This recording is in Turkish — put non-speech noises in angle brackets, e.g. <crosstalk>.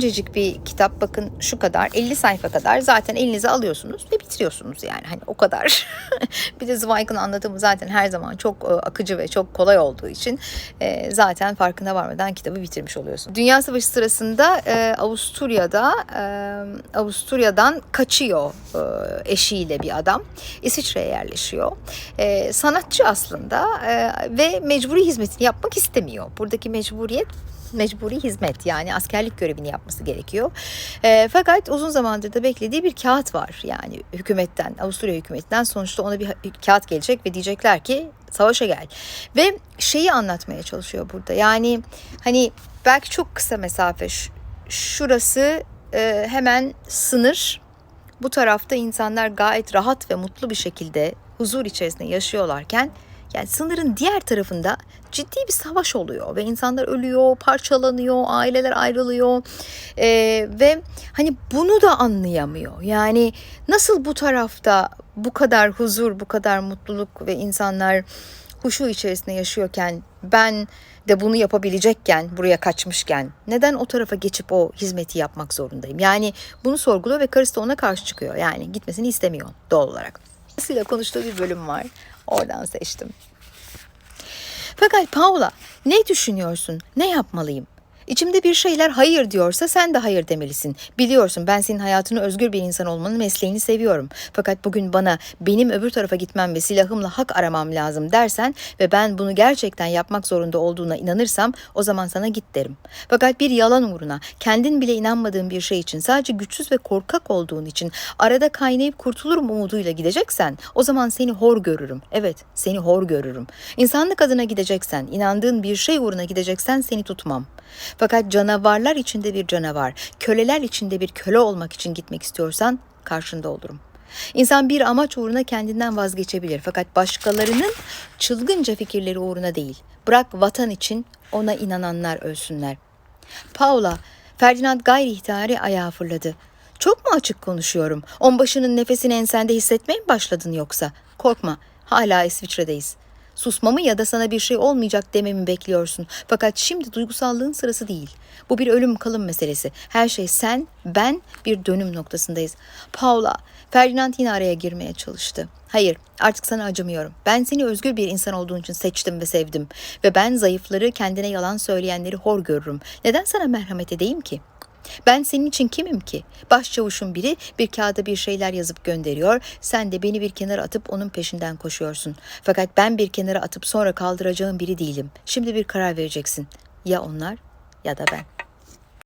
İncecik bir kitap bakın şu kadar 50 sayfa kadar zaten elinize alıyorsunuz ve bitiriyorsunuz yani hani o kadar. <laughs> bir de Zweig'ın anlatımı zaten her zaman çok e, akıcı ve çok kolay olduğu için e, zaten farkına varmadan kitabı bitirmiş oluyorsun. Dünya Savaşı sırasında e, Avusturya'da Avusturya'dan kaçıyor eşiyle bir adam. İsviçre'ye yerleşiyor. Sanatçı aslında ve mecburi hizmetini yapmak istemiyor. Buradaki mecburiyet mecburi hizmet yani askerlik görevini yapması gerekiyor. E, fakat uzun zamandır da beklediği bir kağıt var yani hükümetten, Avusturya hükümetinden sonuçta ona bir kağıt gelecek ve diyecekler ki savaşa gel. Ve şeyi anlatmaya çalışıyor burada yani hani belki çok kısa mesafe şurası e, hemen sınır bu tarafta insanlar gayet rahat ve mutlu bir şekilde huzur içerisinde yaşıyorlarken yani sınırın diğer tarafında ciddi bir savaş oluyor ve insanlar ölüyor, parçalanıyor, aileler ayrılıyor Ee, ve hani bunu da anlayamıyor. Yani nasıl bu tarafta bu kadar huzur, bu kadar mutluluk ve insanlar huşu içerisinde yaşıyorken ben de bunu yapabilecekken, buraya kaçmışken neden o tarafa geçip o hizmeti yapmak zorundayım? Yani bunu sorguluyor ve karısı da ona karşı çıkıyor. Yani gitmesini istemiyor doğal olarak. Karısıyla konuştuğu bir bölüm var. Oradan seçtim. Fakat Paula ne düşünüyorsun? Ne yapmalıyım? İçimde bir şeyler hayır diyorsa sen de hayır demelisin. Biliyorsun ben senin hayatını özgür bir insan olmanın mesleğini seviyorum. Fakat bugün bana benim öbür tarafa gitmem ve silahımla hak aramam lazım dersen ve ben bunu gerçekten yapmak zorunda olduğuna inanırsam o zaman sana git derim. Fakat bir yalan uğruna kendin bile inanmadığın bir şey için sadece güçsüz ve korkak olduğun için arada kaynayıp kurtulurum umuduyla gideceksen o zaman seni hor görürüm. Evet seni hor görürüm. İnsanlık adına gideceksen, inandığın bir şey uğruna gideceksen seni tutmam. Fakat canavarlar içinde bir canavar, köleler içinde bir köle olmak için gitmek istiyorsan karşında olurum. İnsan bir amaç uğruna kendinden vazgeçebilir fakat başkalarının çılgınca fikirleri uğruna değil. Bırak vatan için ona inananlar ölsünler. Paula, Ferdinand gayri ihtiyari ayağa fırladı. Çok mu açık konuşuyorum? Onbaşının nefesini ensende hissetmeye mi başladın yoksa? Korkma, hala İsviçre'deyiz. Susmamı ya da sana bir şey olmayacak dememi bekliyorsun. Fakat şimdi duygusallığın sırası değil. Bu bir ölüm kalım meselesi. Her şey sen, ben bir dönüm noktasındayız. Paula, Ferdinand yine araya girmeye çalıştı. Hayır, artık sana acımıyorum. Ben seni özgür bir insan olduğun için seçtim ve sevdim. Ve ben zayıfları, kendine yalan söyleyenleri hor görürüm. Neden sana merhamet edeyim ki? Ben senin için kimim ki? Başçavuşun biri bir kağıda bir şeyler yazıp gönderiyor. Sen de beni bir kenara atıp onun peşinden koşuyorsun. Fakat ben bir kenara atıp sonra kaldıracağım biri değilim. Şimdi bir karar vereceksin. Ya onlar ya da ben.